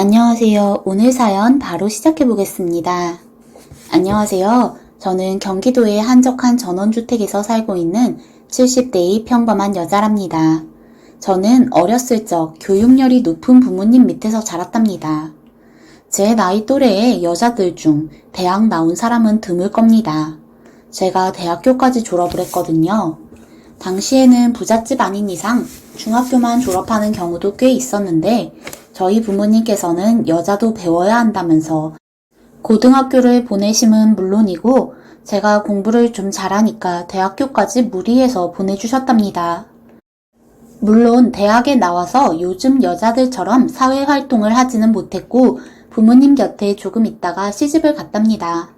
안녕하세요. 오늘 사연 바로 시작해 보겠습니다. 안녕하세요. 저는 경기도의 한적한 전원주택에서 살고 있는 70대의 평범한 여자랍니다. 저는 어렸을 적 교육열이 높은 부모님 밑에서 자랐답니다. 제 나이 또래의 여자들 중 대학 나온 사람은 드물 겁니다. 제가 대학교까지 졸업을 했거든요. 당시에는 부잣집 아닌 이상 중학교만 졸업하는 경우도 꽤 있었는데 저희 부모님께서는 여자도 배워야 한다면서 고등학교를 보내심은 물론이고 제가 공부를 좀 잘하니까 대학교까지 무리해서 보내주셨답니다. 물론 대학에 나와서 요즘 여자들처럼 사회 활동을 하지는 못했고 부모님 곁에 조금 있다가 시집을 갔답니다.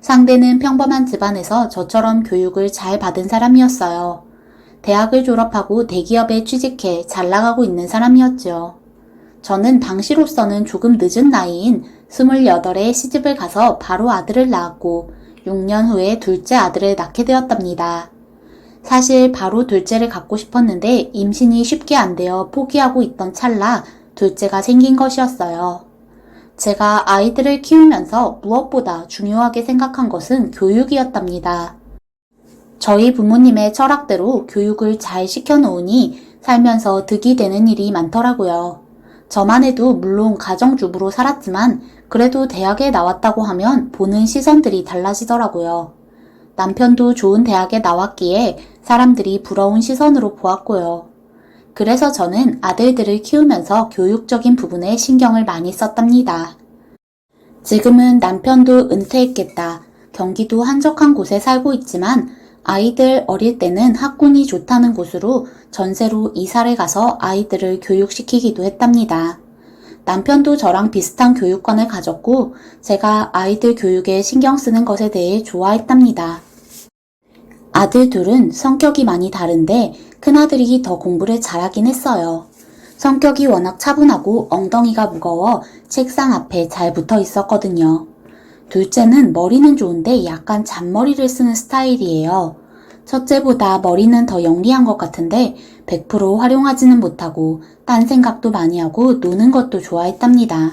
상대는 평범한 집안에서 저처럼 교육을 잘 받은 사람이었어요. 대학을 졸업하고 대기업에 취직해 잘 나가고 있는 사람이었죠. 저는 당시로서는 조금 늦은 나이인 28에 시집을 가서 바로 아들을 낳았고 6년 후에 둘째 아들을 낳게 되었답니다. 사실 바로 둘째를 갖고 싶었는데 임신이 쉽게 안 되어 포기하고 있던 찰나 둘째가 생긴 것이었어요. 제가 아이들을 키우면서 무엇보다 중요하게 생각한 것은 교육이었답니다. 저희 부모님의 철학대로 교육을 잘 시켜놓으니 살면서 득이 되는 일이 많더라고요. 저만 해도 물론 가정주부로 살았지만 그래도 대학에 나왔다고 하면 보는 시선들이 달라지더라고요. 남편도 좋은 대학에 나왔기에 사람들이 부러운 시선으로 보았고요. 그래서 저는 아들들을 키우면서 교육적인 부분에 신경을 많이 썼답니다. 지금은 남편도 은퇴했겠다. 경기도 한적한 곳에 살고 있지만 아이들 어릴 때는 학군이 좋다는 곳으로 전세로 이사를 가서 아이들을 교육시키기도 했답니다. 남편도 저랑 비슷한 교육관을 가졌고 제가 아이들 교육에 신경 쓰는 것에 대해 좋아했답니다. 아들 둘은 성격이 많이 다른데 큰아들이 더 공부를 잘하긴 했어요. 성격이 워낙 차분하고 엉덩이가 무거워 책상 앞에 잘 붙어 있었거든요. 둘째는 머리는 좋은데 약간 잔머리를 쓰는 스타일이에요. 첫째보다 머리는 더 영리한 것 같은데 100% 활용하지는 못하고 딴 생각도 많이 하고 노는 것도 좋아했답니다.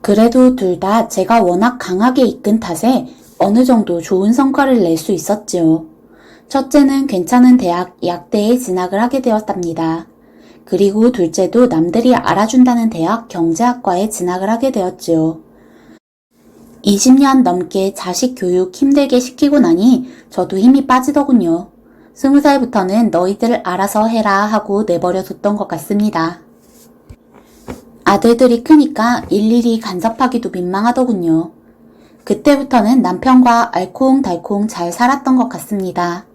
그래도 둘 다 제가 워낙 강하게 이끈 탓에 어느 정도 좋은 성과를 낼 수 있었지요. 첫째는 괜찮은 대학 약대에 진학을 하게 되었답니다. 그리고 둘째도 남들이 알아준다는 대학 경제학과에 진학을 하게 되었지요. 20년 넘게 자식 교육 힘들게 시키고 나니 저도 힘이 빠지더군요. 20살부터는 너희들 알아서 해라 하고 내버려 뒀던 것 같습니다. 아들들이 크니까 일일이 간섭하기도 민망하더군요. 그때부터는 남편과 알콩달콩 잘 살았던 것 같습니다.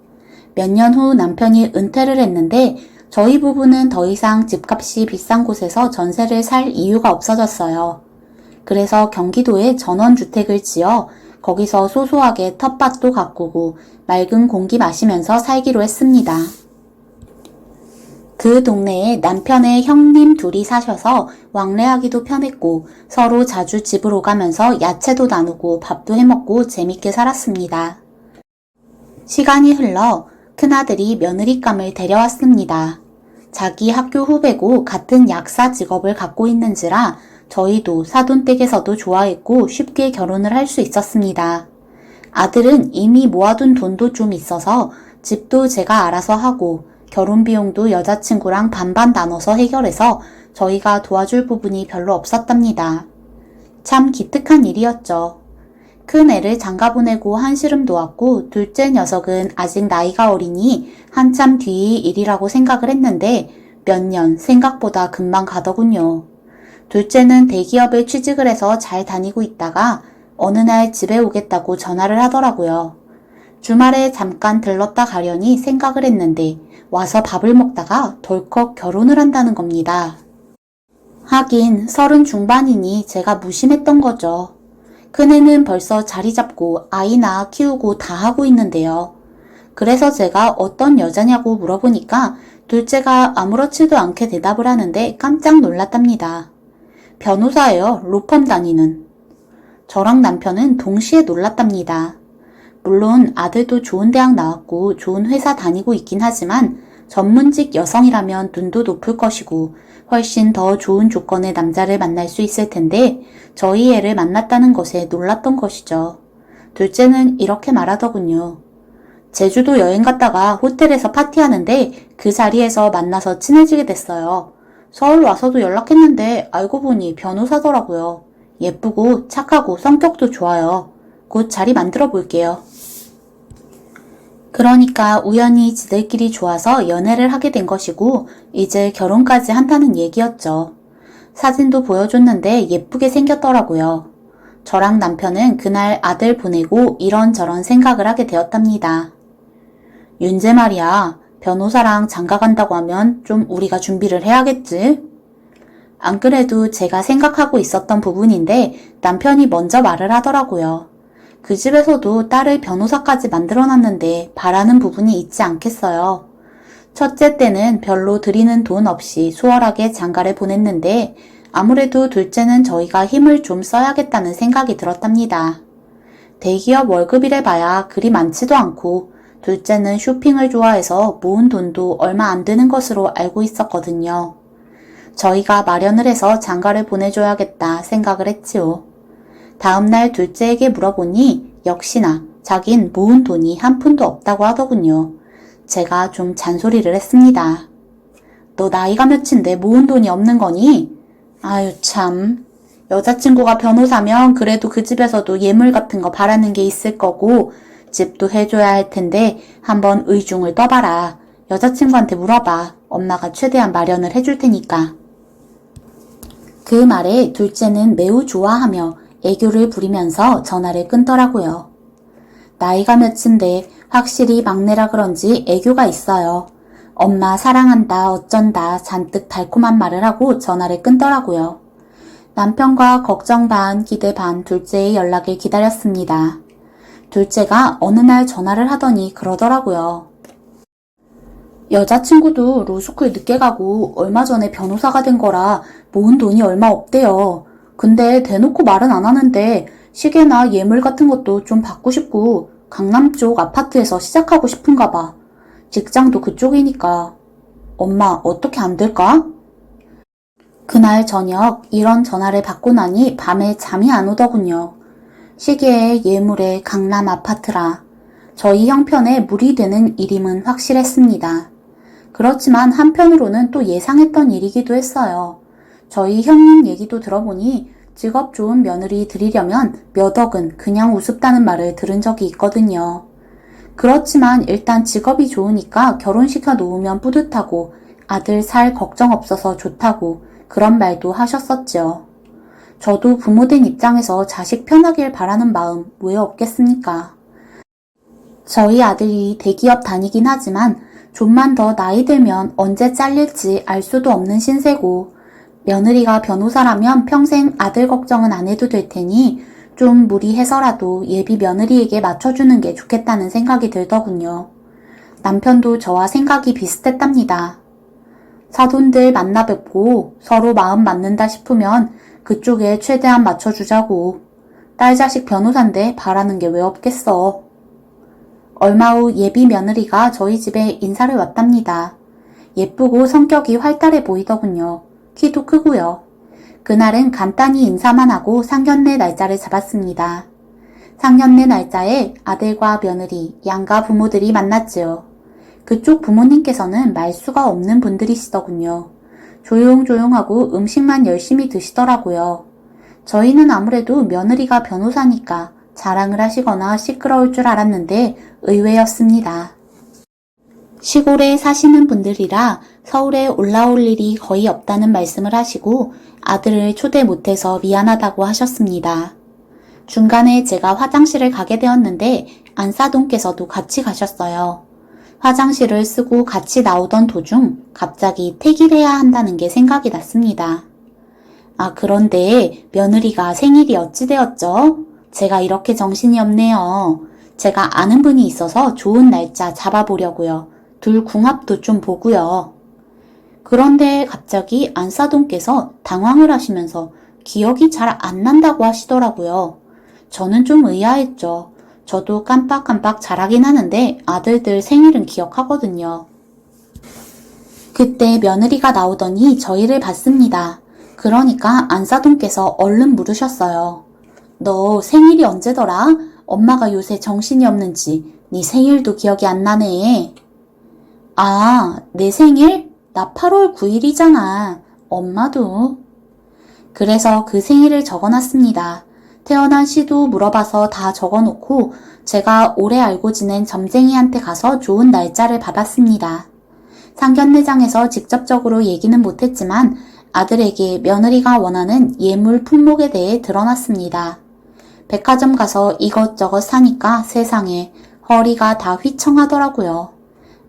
몇 년 후 남편이 은퇴를 했는데 저희 부부는 더 이상 집값이 비싼 곳에서 전세를 살 이유가 없어졌어요. 그래서 경기도에 전원주택을 지어 거기서 소소하게 텃밭도 가꾸고 맑은 공기 마시면서 살기로 했습니다. 그 동네에 남편의 형님 둘이 사셔서 왕래하기도 편했고 서로 자주 집으로 가면서 야채도 나누고 밥도 해먹고 재밌게 살았습니다. 시간이 흘러 큰아들이 며느리감을 데려왔습니다. 자기 학교 후배고 같은 약사 직업을 갖고 있는지라 저희도 사돈댁에서도 좋아했고 쉽게 결혼을 할 수 있었습니다. 아들은 이미 모아둔 돈도 좀 있어서 집도 제가 알아서 하고 결혼 비용도 여자친구랑 반반 나눠서 해결해서 저희가 도와줄 부분이 별로 없었답니다. 참 기특한 일이었죠. 큰 애를 장가 보내고 한시름 놓았고 둘째 녀석은 아직 나이가 어리니 한참 뒤의 일이라고 생각을 했는데 몇 년 생각보다 금방 가더군요. 둘째는 대기업에 취직을 해서 잘 다니고 있다가 어느 날 집에 오겠다고 전화를 하더라고요. 주말에 잠깐 들렀다 가려니 생각을 했는데 와서 밥을 먹다가 덜컥 결혼을 한다는 겁니다. 하긴 서른 중반이니 제가 무심했던 거죠. 큰애는 벌써 자리 잡고 아이나 키우고 다 하고 있는데요. 그래서 제가 어떤 여자냐고 물어보니까 둘째가 아무렇지도 않게 대답을 하는데 깜짝 놀랐답니다. 변호사예요. 로펌 다니는. 저랑 남편은 동시에 놀랐답니다. 물론 아들도 좋은 대학 나왔고 좋은 회사 다니고 있긴 하지만 전문직 여성이라면 눈도 높을 것이고 훨씬 더 좋은 조건의 남자를 만날 수 있을 텐데 저희 애를 만났다는 것에 놀랐던 것이죠. 둘째는 이렇게 말하더군요. 제주도 여행 갔다가 호텔에서 파티하는데 그 자리에서 만나서 친해지게 됐어요. 서울 와서도 연락했는데 알고 보니 변호사더라고요. 예쁘고 착하고 성격도 좋아요. 곧 자리 만들어 볼게요. 그러니까 우연히 지들끼리 좋아서 연애를 하게 된 것이고 이제 결혼까지 한다는 얘기였죠. 사진도 보여줬는데 예쁘게 생겼더라고요. 저랑 남편은 그날 아들 보내고 이런저런 생각을 하게 되었답니다. 윤재 말이야, 변호사랑 장가 간다고 하면 좀 우리가 준비를 해야겠지? 안 그래도 제가 생각하고 있었던 부분인데 남편이 먼저 말을 하더라고요. 그 집에서도 딸을 변호사까지 만들어 놨는데 바라는 부분이 있지 않겠어요. 첫째 때는 별로 드리는 돈 없이 수월하게 장가를 보냈는데 아무래도 둘째는 저희가 힘을 좀 써야겠다는 생각이 들었답니다. 대기업 월급이래 봐야 그리 많지도 않고 둘째는 쇼핑을 좋아해서 모은 돈도 얼마 안 되는 것으로 알고 있었거든요. 저희가 마련을 해서 장가를 보내줘야겠다 생각을 했지요. 다음날 둘째에게 물어보니 역시나 자긴 모은 돈이 한 푼도 없다고 하더군요. 제가 좀 잔소리를 했습니다. 너 나이가 몇인데 모은 돈이 없는 거니? 아유 참. 여자친구가 변호사면 그래도 그 집에서도 예물 같은 거 바라는 게 있을 거고 집도 해줘야 할 텐데 한번 의중을 떠봐라. 여자친구한테 물어봐. 엄마가 최대한 마련을 해줄 테니까. 그 말에 둘째는 매우 좋아하며 애교를 부리면서 전화를 끊더라고요. 나이가 몇인데 확실히 막내라 그런지 애교가 있어요. 엄마 사랑한다 어쩐다 잔뜩 달콤한 말을 하고 전화를 끊더라고요. 남편과 걱정 반 기대 반 둘째의 연락을 기다렸습니다. 둘째가 어느 날 전화를 하더니 그러더라고요. 여자친구도 로스쿨 늦게 가고 얼마 전에 변호사가 된 거라 모은 돈이 얼마 없대요. 근데 대놓고 말은 안 하는데 시계나 예물 같은 것도 좀 받고 싶고 강남 쪽 아파트에서 시작하고 싶은가 봐. 직장도 그쪽이니까. 엄마 어떻게 안 될까? 그날 저녁 이런 전화를 받고 나니 밤에 잠이 안 오더군요. 시계에 예물에 강남 아파트라. 저희 형편에 무리 되는 일임은 확실했습니다. 그렇지만 한편으로는 또 예상했던 일이기도 했어요. 저희 형님 얘기도 들어보니 직업 좋은 며느리 드리려면 몇 억은 그냥 우습다는 말을 들은 적이 있거든요. 그렇지만 일단 직업이 좋으니까 결혼시켜 놓으면 뿌듯하고 아들 살 걱정 없어서 좋다고 그런 말도 하셨었죠. 저도 부모된 입장에서 자식 편하길 바라는 마음 왜 없겠습니까? 저희 아들이 대기업 다니긴 하지만 좀만 더 나이 들면 언제 잘릴지 알 수도 없는 신세고 며느리가 변호사라면 평생 아들 걱정은 안 해도 될 테니 좀 무리해서라도 예비 며느리에게 맞춰주는 게 좋겠다는 생각이 들더군요. 남편도 저와 생각이 비슷했답니다. 사돈들 만나 뵙고 서로 마음 맞는다 싶으면 그쪽에 최대한 맞춰주자고. 딸 자식 변호사인데 바라는 게 왜 없겠어. 얼마 후 예비 며느리가 저희 집에 인사를 왔답니다. 예쁘고 성격이 활달해 보이더군요. 키도 크고요. 그날은 간단히 인사만 하고 상견례 날짜를 잡았습니다. 상견례 날짜에 아들과 며느리, 양가 부모들이 만났지요. 그쪽 부모님께서는 말수가 없는 분들이시더군요. 조용조용하고 음식만 열심히 드시더라고요. 저희는 아무래도 며느리가 변호사니까 자랑을 하시거나 시끄러울 줄 알았는데 의외였습니다. 시골에 사시는 분들이라 서울에 올라올 일이 거의 없다는 말씀을 하시고 아들을 초대 못해서 미안하다고 하셨습니다. 중간에 제가 화장실을 가게 되었는데 안사동께서도 같이 가셨어요. 화장실을 쓰고 같이 나오던 도중 갑자기 퇴길해야 한다는 게 생각이 났습니다. 아, 그런데 며느리가 생일이 어찌 되었죠? 제가 이렇게 정신이 없네요. 제가 아는 분이 있어서 좋은 날짜 잡아보려고요. 둘 궁합도 좀 보고요. 그런데 갑자기 안사동께서 당황을 하시면서 기억이 잘 안 난다고 하시더라고요. 저는 좀 의아했죠. 저도 깜빡깜빡 잘하긴 하는데 아들들 생일은 기억하거든요. 그때 며느리가 나오더니 저희를 봤습니다. 그러니까 안사돈께서 얼른 물으셨어요. 너 생일이 언제더라? 엄마가 요새 정신이 없는지 네 생일도 기억이 안 나네. 아, 내 생일? 나 8월 9일이잖아. 엄마도. 그래서 그 생일을 적어놨습니다. 태어난 시도 물어봐서 다 적어놓고 제가 오래 알고 지낸 점쟁이한테 가서 좋은 날짜를 받았습니다. 상견례장에서 직접적으로 얘기는 못했지만 아들에게 며느리가 원하는 예물 품목에 대해 드러났습니다. 백화점 가서 이것저것 사니까 세상에 허리가 다 휘청하더라고요.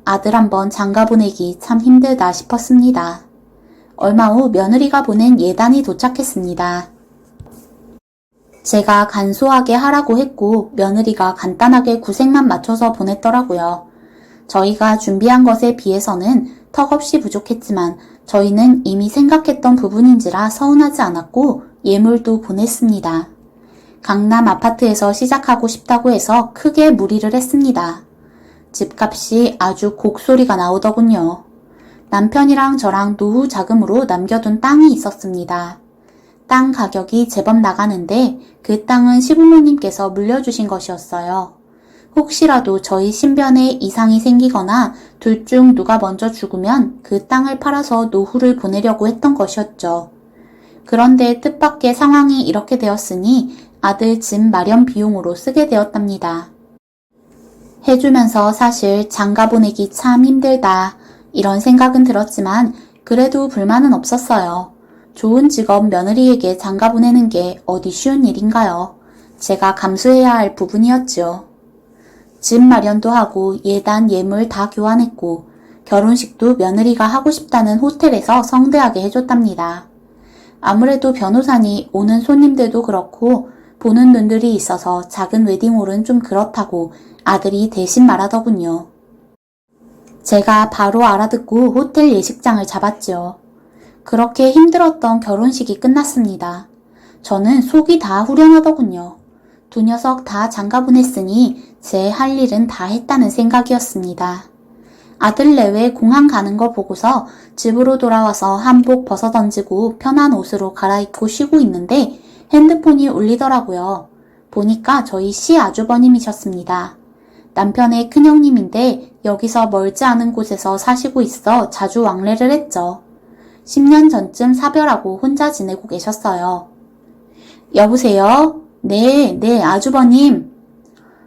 아들 한번 장가 보내기 참 힘들다 싶었습니다. 얼마 후 며느리가 보낸 예단이 도착했습니다. 제가 간소하게 하라고 했고 며느리가 간단하게 구색만 맞춰서 보냈더라고요. 저희가 준비한 것에 비해서는 턱없이 부족했지만 저희는 이미 생각했던 부분인지라 서운하지 않았고 예물도 보냈습니다. 강남 아파트에서 시작하고 싶다고 해서 크게 무리를 했습니다. 집값이 아주 곡소리가 나오더군요. 남편이랑 저랑 노후 자금으로 남겨둔 땅이 있었습니다. 땅 가격이 제법 나가는데 그 땅은 시부모님께서 물려주신 것이었어요. 혹시라도 저희 신변에 이상이 생기거나 둘 중 누가 먼저 죽으면 그 땅을 팔아서 노후를 보내려고 했던 것이었죠. 그런데 뜻밖의 상황이 이렇게 되었으니 아들 집 마련 비용으로 쓰게 되었답니다. 해주면서 사실 장가 보내기 참 힘들다. 이런 생각은 들었지만 그래도 불만은 없었어요. 좋은 직업 며느리에게 장가 보내는 게 어디 쉬운 일인가요? 제가 감수해야 할 부분이었죠. 집 마련도 하고 예단 예물 다 교환했고 결혼식도 며느리가 하고 싶다는 호텔에서 성대하게 해줬답니다. 아무래도 변호사니 오는 손님들도 그렇고 보는 눈들이 있어서 작은 웨딩홀은 좀 그렇다고 아들이 대신 말하더군요. 제가 바로 알아듣고 호텔 예식장을 잡았죠. 그렇게 힘들었던 결혼식이 끝났습니다. 저는 속이 다 후련하더군요. 두 녀석 다 장가 보냈으니 제 할 일은 다 했다는 생각이었습니다. 아들 내외 공항 가는 거 보고서 집으로 돌아와서 한복 벗어 던지고 편한 옷으로 갈아입고 쉬고 있는데 핸드폰이 울리더라고요. 보니까 저희 시 아주버님이셨습니다. 남편의 큰형님인데 여기서 멀지 않은 곳에서 사시고 있어 자주 왕래를 했죠. 10년 전쯤 사별하고 혼자 지내고 계셨어요. 여보세요? 네, 네, 아주버님.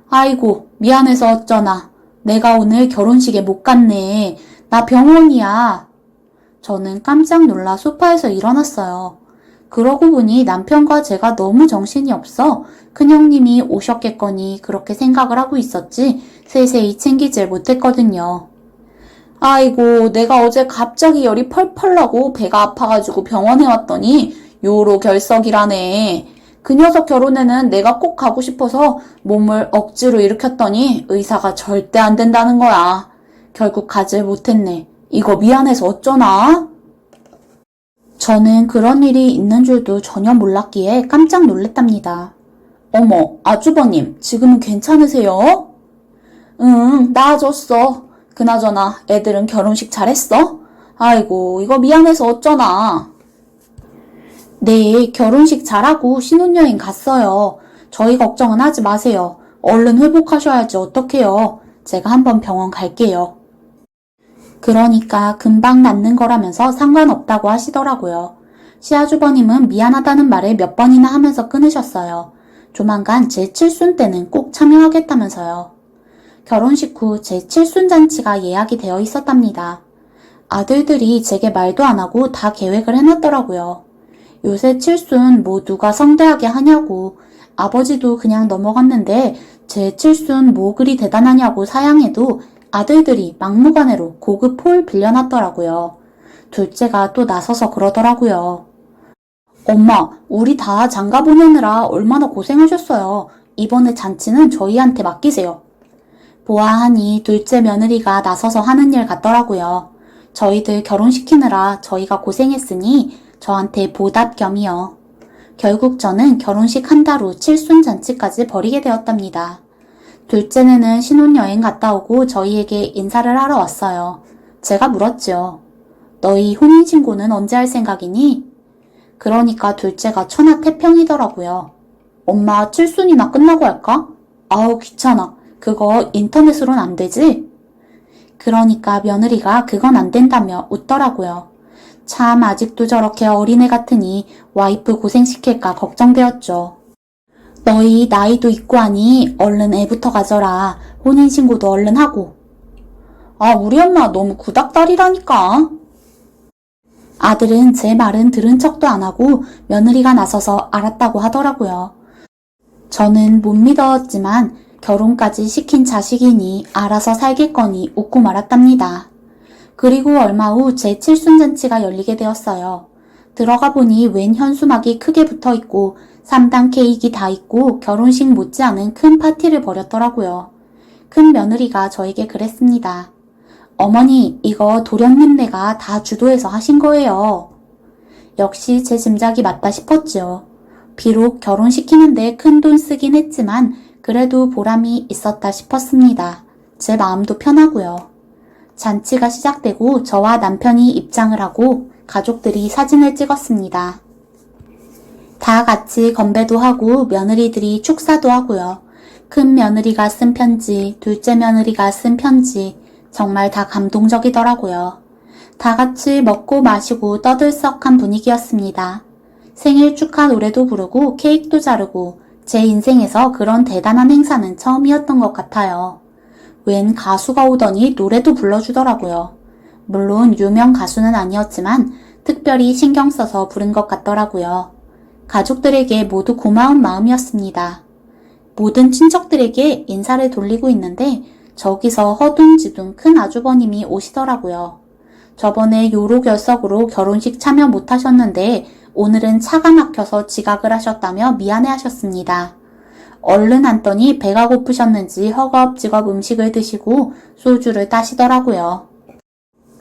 아이고, 미안해서 어쩌나. 내가 오늘 결혼식에 못 갔네. 나 병원이야. 저는 깜짝 놀라 소파에서 일어났어요. 그러고 보니 남편과 제가 너무 정신이 없어 큰형님이 오셨겠거니 그렇게 생각을 하고 있었지 세세히 챙기질 못했거든요. 아이고, 내가 어제 갑자기 열이 펄펄 나고 배가 아파가지고 병원에 왔더니 요로 결석이라네. 그 녀석 결혼에는 내가 꼭 가고 싶어서 몸을 억지로 일으켰더니 의사가 절대 안 된다는 거야. 결국 가질 못했네. 이거 미안해서 어쩌나? 저는 그런 일이 있는 줄도 전혀 몰랐기에 깜짝 놀랬답니다. 어머, 아주버님, 지금은 괜찮으세요? 응, 나아졌어. 그나저나 애들은 결혼식 잘했어? 아이고, 이거 미안해서 어쩌나. 네, 결혼식 잘하고 신혼여행 갔어요. 저희 걱정은 하지 마세요. 얼른 회복하셔야지 어떡해요. 제가 한번 병원 갈게요. 그러니까 금방 낫는 거라면서 상관없다고 하시더라고요. 시아주버님은 미안하다는 말을 몇 번이나 하면서 끊으셨어요. 조만간 제 칠순 때는 꼭 참여하겠다면서요. 결혼식 후 제 칠순 잔치가 예약이 되어 있었답니다. 아들들이 제게 말도 안 하고 다 계획을 해놨더라고요. 요새 칠순 뭐 누가 성대하게 하냐고 아버지도 그냥 넘어갔는데 제 칠순 뭐 그리 대단하냐고 사양해도 아들들이 막무가내로 고급 홀 빌려놨더라고요. 둘째가 또 나서서 그러더라고요. 엄마, 우리 다 장가 보내느라 얼마나 고생하셨어요. 이번에 잔치는 저희한테 맡기세요. 보아하니 둘째 며느리가 나서서 하는 일 같더라고요. 저희들 결혼시키느라 저희가 고생했으니 저한테 보답 겸이요. 결국 저는 결혼식 한 달 후 칠순 잔치까지 벌이게 되었답니다. 둘째는 신혼여행 갔다 오고 저희에게 인사를 하러 왔어요. 제가 물었죠. 너희 혼인신고는 언제 할 생각이니? 그러니까 둘째가 천하태평이더라고요. 엄마 칠순이나 끝나고 할까? 아우 귀찮아. 그거 인터넷으론 안 되지? 그러니까 며느리가 그건 안 된다며 웃더라고요. 참 아직도 저렇게 어린애 같으니 와이프 고생시킬까 걱정되었죠. 너희 나이도 있고 하니 얼른 애부터 가져라. 혼인신고도 얼른 하고. 아, 우리 엄마 너무 구닥다리라니까. 아들은 제 말은 들은 척도 안 하고 며느리가 나서서 알았다고 하더라고요. 저는 못 믿었지만 결혼까지 시킨 자식이니 알아서 살겠거니 웃고 말았답니다. 그리고 얼마 후 제 칠순잔치가 열리게 되었어요. 들어가 보니 웬 현수막이 크게 붙어 있고 3단 케이크 다 있고 결혼식 못지않은 큰 파티를 벌였더라고요. 큰 며느리가 저에게 그랬습니다. 어머니, 이거 도련님네가 다 주도해서 하신 거예요. 역시 제 짐작이 맞다 싶었죠. 비록 결혼시키는데 큰 돈 쓰긴 했지만 그래도 보람이 있었다 싶었습니다. 제 마음도 편하고요. 잔치가 시작되고 저와 남편이 입장을 하고 가족들이 사진을 찍었습니다. 다 같이 건배도 하고 며느리들이 축사도 하고요. 큰 며느리가 쓴 편지, 둘째 며느리가 쓴 편지, 정말 다 감동적이더라고요. 다 같이 먹고 마시고 떠들썩한 분위기였습니다. 생일 축하 노래도 부르고 케이크도 자르고 제 인생에서 그런 대단한 행사는 처음이었던 것 같아요. 웬 가수가 오더니 노래도 불러주더라고요. 물론 유명 가수는 아니었지만 특별히 신경 써서 부른 것 같더라고요. 가족들에게 모두 고마운 마음이었습니다. 모든 친척들에게 인사를 돌리고 있는데 저기서 허둥지둥 큰 아주버님이 오시더라고요. 저번에 요로 결석으로 결혼식 참여 못하셨는데 오늘은 차가 막혀서 지각을 하셨다며 미안해 하셨습니다. 얼른 앉더니 배가 고프셨는지 허겁지겁 음식을 드시고 소주를 따시더라고요.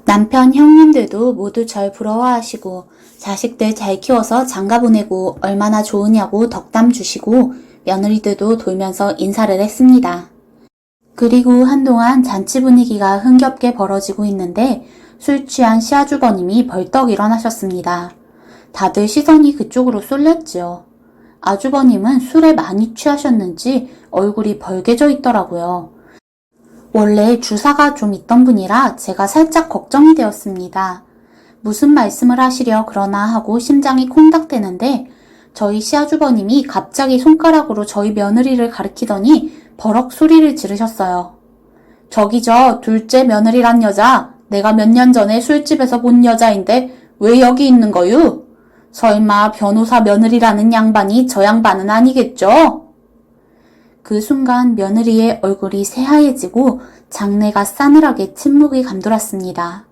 남편 형님들도 모두 절 부러워하시고 자식들 잘 키워서 장가 보내고 얼마나 좋으냐고 덕담 주시고 며느리들도 돌면서 인사를 했습니다. 그리고 한동안 잔치 분위기가 흥겹게 벌어지고 있는데 술 취한 시아주버님이 벌떡 일어나셨습니다. 다들 시선이 그쪽으로 쏠렸지요. 아주버님은 술에 많이 취하셨는지 얼굴이 벌개져 있더라고요. 원래 주사가 좀 있던 분이라 제가 살짝 걱정이 되었습니다. 무슨 말씀을 하시려 그러나 하고 심장이 콩닥대는데 저희 시아주버님이 갑자기 손가락으로 저희 며느리를 가리키더니 버럭 소리를 지르셨어요. 저기 저 둘째 며느리란 여자 내가 몇 년 전에 술집에서 본 여자인데 왜 여기 있는 거유? 설마 변호사 며느리라는 양반이 저 양반은 아니겠죠? 그 순간 며느리의 얼굴이 새하얘지고 장내가 싸늘하게 침묵이 감돌았습니다.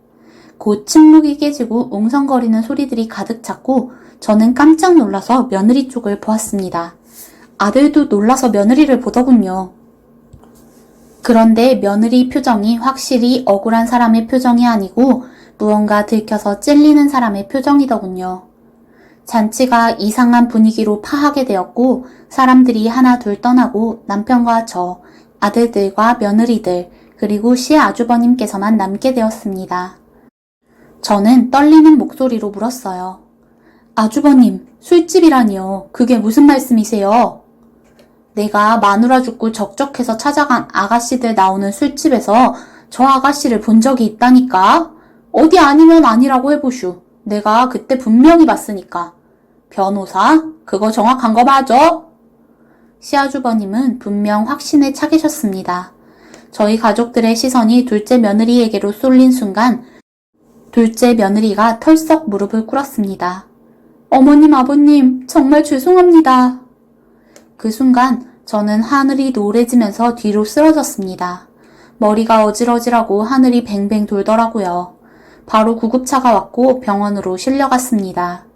곧 침묵이 깨지고 웅성거리는 소리들이 가득 찼고 저는 깜짝 놀라서 며느리 쪽을 보았습니다. 아들도 놀라서 며느리를 보더군요. 그런데 며느리 표정이 확실히 억울한 사람의 표정이 아니고 무언가 들켜서 찔리는 사람의 표정이더군요. 잔치가 이상한 분위기로 파하게 되었고 사람들이 하나 둘 떠나고 남편과 저, 아들들과 며느리들, 그리고 시아주버님께서만 남게 되었습니다. 저는 떨리는 목소리로 물었어요. 아주버님, 술집이라니요. 그게 무슨 말씀이세요? 내가 마누라 죽고 적적해서 찾아간 아가씨들 나오는 술집에서 저 아가씨를 본 적이 있다니까? 어디 아니면 아니라고 해보슈. 내가 그때 분명히 봤으니까. 변호사? 그거 정확한 거 맞아? 시아주버님은 분명 확신에 차 계셨습니다. 저희 가족들의 시선이 둘째 며느리에게로 쏠린 순간 둘째 며느리가 털썩 무릎을 꿇었습니다. 어머님, 아버님, 정말 죄송합니다. 그 순간 저는 하늘이 노래지면서 뒤로 쓰러졌습니다. 머리가 어질어질하고 하늘이 뱅뱅 돌더라고요. 바로 구급차가 왔고 병원으로 실려갔습니다.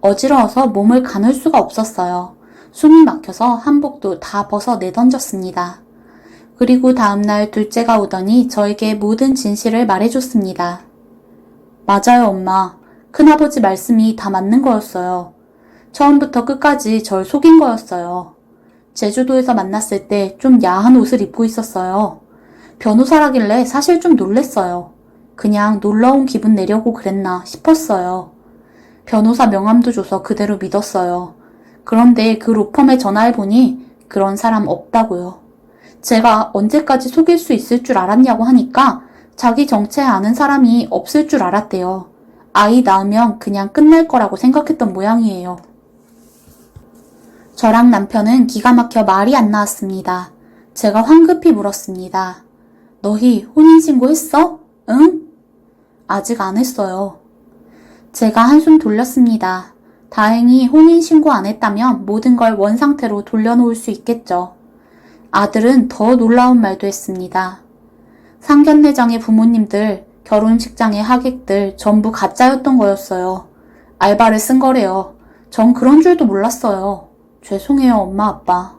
어지러워서 몸을 가눌 수가 없었어요. 숨이 막혀서 한복도 다 벗어 내던졌습니다. 그리고 다음날 둘째가 오더니 저에게 모든 진실을 말해줬습니다. 맞아요, 엄마. 큰아버지 말씀이 다 맞는 거였어요. 처음부터 끝까지 절 속인 거였어요. 제주도에서 만났을 때 좀 야한 옷을 입고 있었어요. 변호사라길래 사실 좀 놀랬어요. 그냥 놀러온 기분 내려고 그랬나 싶었어요. 변호사 명함도 줘서 그대로 믿었어요. 그런데 그 로펌에 전화해보니 그런 사람 없다고요. 제가 언제까지 속일 수 있을 줄 알았냐고 하니까 자기 정체 아는 사람이 없을 줄 알았대요. 아이 낳으면 그냥 끝날 거라고 생각했던 모양이에요. 저랑 남편은 기가 막혀 말이 안 나왔습니다. 제가 황급히 물었습니다. 너희 혼인신고 했어? 응? 아직 안 했어요. 제가 한숨 돌렸습니다. 다행히 혼인신고 안 했다면 모든 걸 원상태로 돌려놓을 수 있겠죠. 아들은 더 놀라운 말도 했습니다. 상견례장의 부모님들, 결혼식장의 하객들 전부 가짜였던 거였어요. 알바를 쓴 거래요. 전 그런 줄도 몰랐어요. 죄송해요, 엄마, 아빠.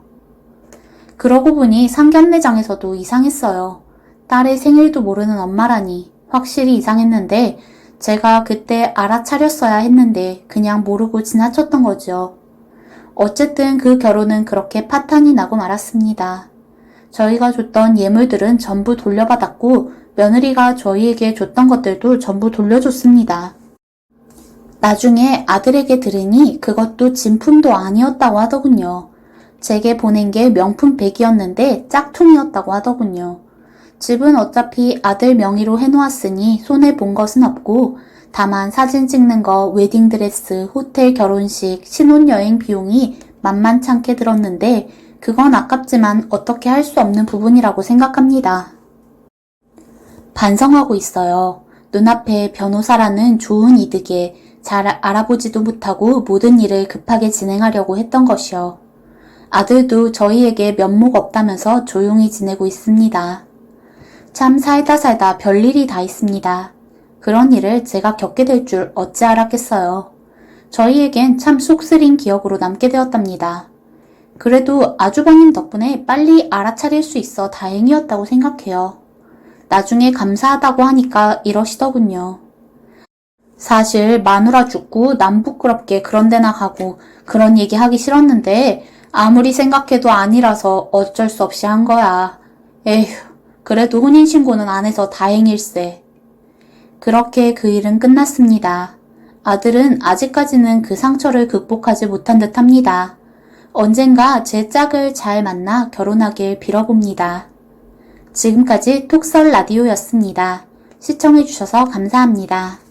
그러고 보니 상견례장에서도 이상했어요. 딸의 생일도 모르는 엄마라니 확실히 이상했는데 제가 그때 알아차렸어야 했는데 그냥 모르고 지나쳤던 거죠. 어쨌든 그 결혼은 그렇게 파탄이 나고 말았습니다. 저희가 줬던 예물들은 전부 돌려받았고 며느리가 저희에게 줬던 것들도 전부 돌려줬습니다. 나중에 아들에게 들으니 그것도 진품도 아니었다고 하더군요. 제게 보낸 게 명품 백이었는데 짝퉁이었다고 하더군요. 집은 어차피 아들 명의로 해놓았으니 손해 본 것은 없고 다만 사진 찍는 거, 웨딩드레스, 호텔 결혼식, 신혼여행 비용이 만만찮게 들었는데 그건 아깝지만 어떻게 할 수 없는 부분이라고 생각합니다. 반성하고 있어요. 눈앞에 변호사라는 좋은 이득에 잘 알아보지도 못하고 모든 일을 급하게 진행하려고 했던 것이요. 아들도 저희에게 면목 없다면서 조용히 지내고 있습니다. 참 살다 살다 별일이 다 있습니다. 그런 일을 제가 겪게 될 줄 어찌 알았겠어요. 저희에겐 참 쑥스린 기억으로 남게 되었답니다. 그래도 아주버님 덕분에 빨리 알아차릴 수 있어 다행이었다고 생각해요. 나중에 감사하다고 하니까 이러시더군요. 사실 마누라 죽고 남 부끄럽게 그런 데나 가고 그런 얘기 하기 싫었는데 아무리 생각해도 아니라서 어쩔 수 없이 한 거야. 에휴, 그래도 혼인신고는 안 해서 다행일세. 그렇게 그 일은 끝났습니다. 아들은 아직까지는 그 상처를 극복하지 못한 듯 합니다. 언젠가 제 짝을 잘 만나 결혼하길 빌어봅니다. 지금까지 톡설 라디오였습니다. 시청해주셔서 감사합니다.